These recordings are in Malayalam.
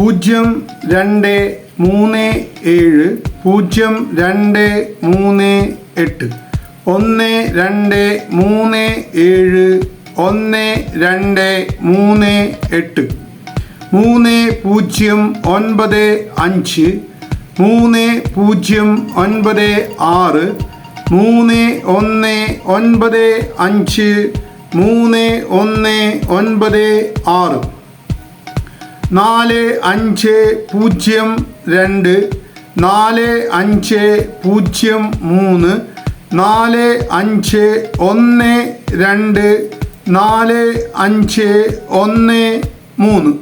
പൂജ്യം രണ്ട് മൂന്ന് ഏഴ് പൂജ്യം രണ്ട് മൂന്ന് എട്ട് ഒന്ന് രണ്ട് മൂന്ന് ഏഴ് ഒന്ന് രണ്ട് മൂന്ന് എട്ട് മൂന്ന് പൂജ്യം ഒൻപത് അഞ്ച് മൂന്ന് പൂജ്യം ഒൻപത് ആറ് മൂന്ന് ഒന്ന് ഒൻപത് അഞ്ച് മൂന്ന് ഒന്ന് ഒൻപത് ആറ്. നാല് അഞ്ച് പൂജ്യം രണ്ട് നാല് അഞ്ച് പൂജ്യം മൂന്ന് നാല് അഞ്ച് ഒന്ന് രണ്ട് നാല് അഞ്ച് ഒന്ന് മൂന്ന്.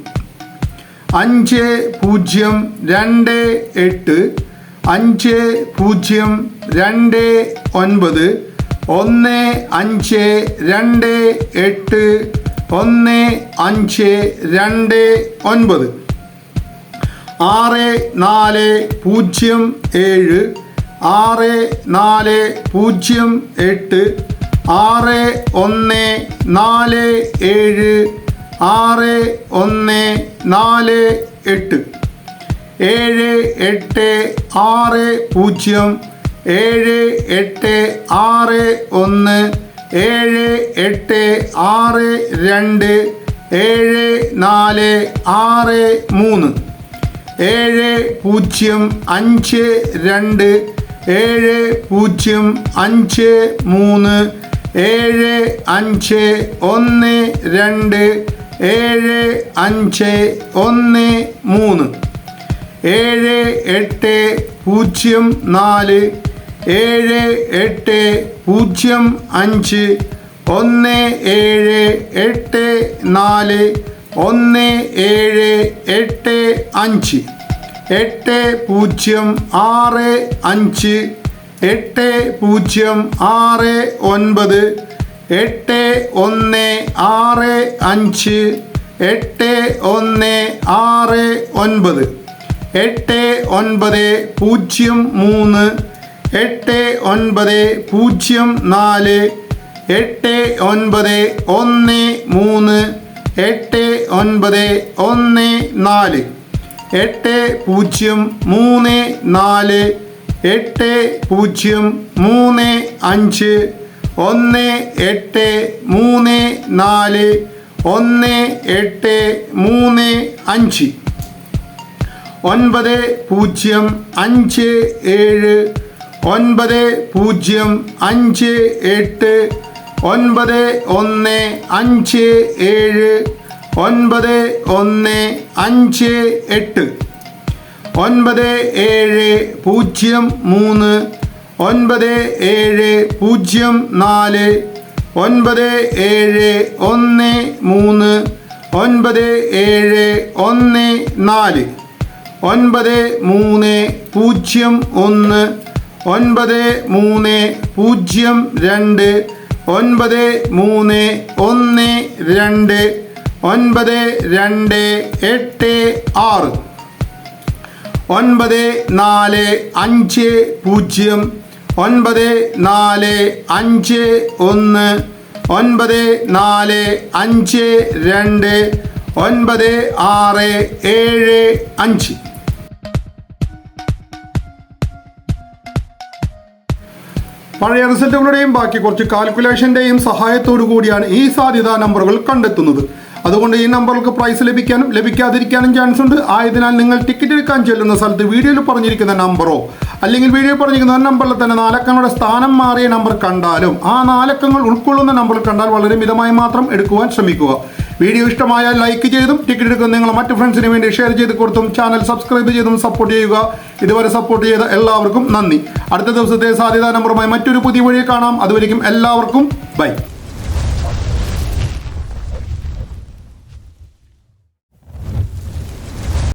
അഞ്ച് പൂജ്യം രണ്ട് എട്ട് അഞ്ച് പൂജ്യം രണ്ട് ഒൻപത് ഒന്ന് അഞ്ച് രണ്ട് എട്ട് ഒന്ന് അഞ്ച് രണ്ട് ഒൻപത്. ആറ് നാല് പൂജ്യം ഏഴ്. ആറ് നാല് പൂജ്യം എട്ട്. ആറ് ഒന്ന് നാല് ഏഴ്. ആറ് ഒന്ന് നാല് എട്ട്. ഏഴ് എട്ട് ആറ് പൂജ്യം. ഏഴ് എട്ട് ആറ് ഒന്ന്. ഏഴ് എട്ട് ആറ് രണ്ട് ഏഴ് നാല് ആറ് മൂന്ന്. ഏഴ് പൂജ്യം അഞ്ച് രണ്ട്. ഏഴ് പൂജ്യം അഞ്ച് മൂന്ന്. ഏഴ് അഞ്ച് ഒന്ന് രണ്ട്. ഏഴ് അഞ്ച് ഒന്ന് മൂന്ന്. ഏഴ് എട്ട് പൂജ്യം നാല്. ഏഴ് എട്ട് പൂജ്യം അഞ്ച് ഒന്ന് ഏഴ് എട്ട് നാല് ഒന്ന് ഏഴ് എട്ട് അഞ്ച്. എട്ട് പൂജ്യം ആറ് അഞ്ച് എട്ട് പൂജ്യം ആറ് ഒൻപത് എട്ട് ഒന്ന് ആറ് അഞ്ച് എട്ട് ഒന്ന് ആറ് ഒൻപത്. എട്ട് ഒൻപത് പൂജ്യം മൂന്ന് എട്ട് ഒൻപത് പൂജ്യം നാല് എട്ട് ഒൻപത് ഒന്ന് മൂന്ന് എട്ട് ഒൻപത് ഒന്ന് നാല് എട്ട് പൂജ്യം മൂന്ന് നാല് എട്ട് പൂജ്യം മൂന്ന് അഞ്ച് ഒന്ന് എട്ട് മൂന്ന് നാല് ഒന്ന് എട്ട് മൂന്ന് അഞ്ച്. ഒൻപത് പൂജ്യം അഞ്ച് ഏഴ് ഒൻപത് പൂജ്യം അഞ്ച് എട്ട് ഒൻപത് ഒന്ന് അഞ്ച് ഏഴ് ഒൻപത് ഒന്ന് അഞ്ച് എട്ട്. ഒൻപത് ഏഴ് പൂജ്യം മൂന്ന് ഒൻപത് ഏഴ് പൂജ്യം നാല് ഒൻപത് ഏഴ് ഒന്ന് മൂന്ന് ഒൻപത് ഏഴ് ഒന്ന് നാല്. ഒൻപത് മൂന്ന് പൂജ്യം ഒന്ന് ഒൻപത് മൂന്ന് പൂജ്യം രണ്ട് ഒൻപത് മൂന്ന് ഒന്ന് രണ്ട് ഒൻപത് രണ്ട് എട്ട് ആറ്. ഒൻപത് നാല് അഞ്ച് പൂജ്യം ഒൻപത് നാല് അഞ്ച് ഒന്ന് ഒൻപത് നാല് അഞ്ച് രണ്ട് ഒൻപത് ആറ് ഏഴ് അഞ്ച്. പഴയ റിസൾട്ടുകളുടെയും ബാക്കി കുറച്ച് കാൽക്കുലേഷന്റെയും സഹായത്തോടു കൂടിയാണ് ഈ സാധ്യതാ നമ്പറുകൾ കണ്ടെത്തുന്നത്. അതുകൊണ്ട് ഈ നമ്പറുകൾക്ക് പ്രൈസ് ലഭിക്കാനും ലഭിക്കാതിരിക്കാനും ചാൻസ് ഉണ്ട്. ആയതിനാൽ നിങ്ങൾ ടിക്കറ്റ് എടുക്കാൻ ചെല്ലുന്ന സ്ഥലത്ത് വീഡിയോയിൽ പറഞ്ഞിരിക്കുന്ന നമ്പറോ അല്ലെങ്കിൽ വീഡിയോയിൽ പറഞ്ഞിരിക്കുന്ന നമ്പറിൽ തന്നെ നാലക്കങ്ങളുടെ സ്ഥാനം മാറിയ നമ്പർ കണ്ടാലും ആ നാലക്കങ്ങൾ ഉൾക്കൊള്ളുന്ന നമ്പർ കണ്ടാൽ വളരെ മിതമായി മാത്രം എടുക്കുവാൻ ശ്രമിക്കുക. വീഡിയോ ഇഷ്ടമായാൽ ലൈക്ക് ചെയ്തും ടിക്കറ്റ് എടുക്കുന്ന നിങ്ങൾ മറ്റു ഫ്രണ്ട്സിന് വേണ്ടി ഷെയർ ചെയ്ത് കൊടുത്തും ചാനൽ സബ്സ്ക്രൈബ് ചെയ്തും സപ്പോർട്ട് ചെയ്യുക. ഇതുവരെ സപ്പോർട്ട് ചെയ്ത എല്ലാവർക്കും നന്ദി. അടുത്ത ദിവസത്തെ സാധ്യതാ നമ്പറുമായി മറ്റൊരു പുതിയ വഴി കാണാം. അതുവരെയും എല്ലാവർക്കും ബൈ